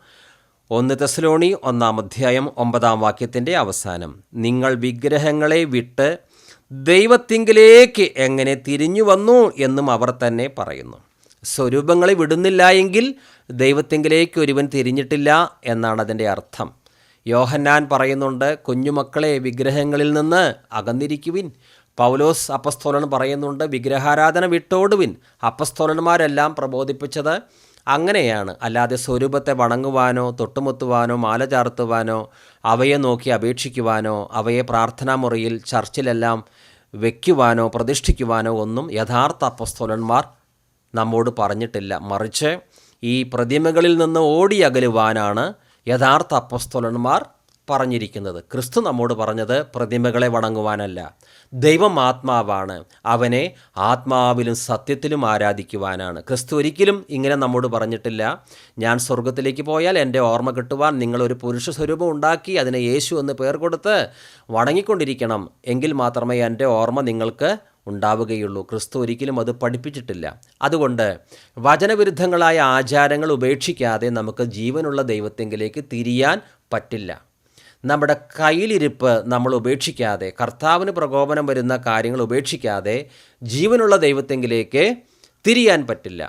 ഒന്ന് തെസലോണി ഒന്നാം അധ്യായം ഒമ്പതാം വാക്യത്തിന്റെ അവസാനം. നിങ്ങൾ വിഗ്രഹങ്ങളെ വിട്ട് ദൈവത്തിങ്കിലേക്ക് എങ്ങനെ തിരിഞ്ഞു വന്നു എന്നും അവർ തന്നെ പറയുന്നു. സ്വരൂപങ്ങളെ വിടുന്നില്ല എങ്കിൽ ദൈവത്തിങ്കിലേക്ക് ഒരുവൻ തിരിഞ്ഞിട്ടില്ല എന്നാണ് അതിന്റെ അർത്ഥം. യോഹന്നാൻ പറയുന്നുണ്ട് കുഞ്ഞുമക്കളെ വിഗ്രഹങ്ങളിൽ നിന്ന് അകന്നിരിക്കുവിൻ. പൗലോസ് അപ്പസ്തോലൻ പറയുന്നുണ്ട് വിഗ്രഹാരാധന വിട്ടോടുവിൻ അപ്പസ്തോലന്മാരെല്ലാം പ്രബോധിപ്പിച്ചത് അങ്ങനെയാണ്. അല്ലാതെ സ്വരൂപത്തെ വണങ്ങുവാനോ തൊട്ടുമുത്തുവാനോ മാല ചാർത്തുവാനോ അവയെ നോക്കി അപേക്ഷിക്കുവാനോ അവയെ പ്രാർത്ഥനാ മുറിയിൽ ചർച്ചിലെല്ലാം വയ്ക്കുവാനോ പ്രതിഷ്ഠിക്കുവാനോ ഒന്നും യഥാർത്ഥ അപ്പസ്തോലന്മാർ നമ്മോട് പറഞ്ഞിട്ടില്ല. മറിച്ച് ഈ പ്രതിമകളിൽ നിന്ന് ഓടിയകലുവാനാണ് യഥാർത്ഥ അപ്പസ്തോലന്മാർ പറഞ്ഞിരിക്കുന്നത്. ക്രിസ്തു നമ്മോട് പറഞ്ഞത് പ്രതിമകളെ വണങ്ങുവാനല്ല. ദൈവം ആത്മാവാണ്. അവനെ ആത്മാവിലും സത്യത്തിലും ആരാധിക്കുവാനാണ്. ക്രിസ്തു ഒരിക്കലും ഇങ്ങനെ നമ്മോട് പറഞ്ഞിട്ടില്ല. ഞാൻ സ്വർഗത്തിലേക്ക് പോയാൽ എന്റെ ഓർമ്മ കിട്ടുവാൻ നിങ്ങളൊരു പുരുഷ സ്വരൂപം ഉണ്ടാക്കി അതിനെ യേശു എന്ന് പേർ കൊടുത്ത് വണങ്ങിക്കൊണ്ടിരിക്കണം. എങ്കിൽ മാത്രമേ എന്റെ ഓർമ്മ നിങ്ങൾക്ക് ഉണ്ടാവുകയുള്ളൂ. ക്രിസ്തു ഒരിക്കലും അത് പഠിപ്പിച്ചിട്ടില്ല. അതുകൊണ്ട് വചനവിരുദ്ധങ്ങളായ ആചാരങ്ങൾ ഉപേക്ഷിക്കാതെ നമുക്ക് ജീവനുള്ള ദൈവത്തെങ്കിലേക്ക് തിരിയാൻ പറ്റില്ല. നമ്മുടെ കയ്യിലിരിപ്പ് നമ്മൾ ഉപേക്ഷിക്കാതെ കർത്താവിന് പ്രകോപനം വരുന്ന കാര്യങ്ങൾ ഉപേക്ഷിക്കാതെ ജീവനുള്ള ദൈവത്തെങ്കിലേക്ക് തിരിയാൻ പറ്റില്ല.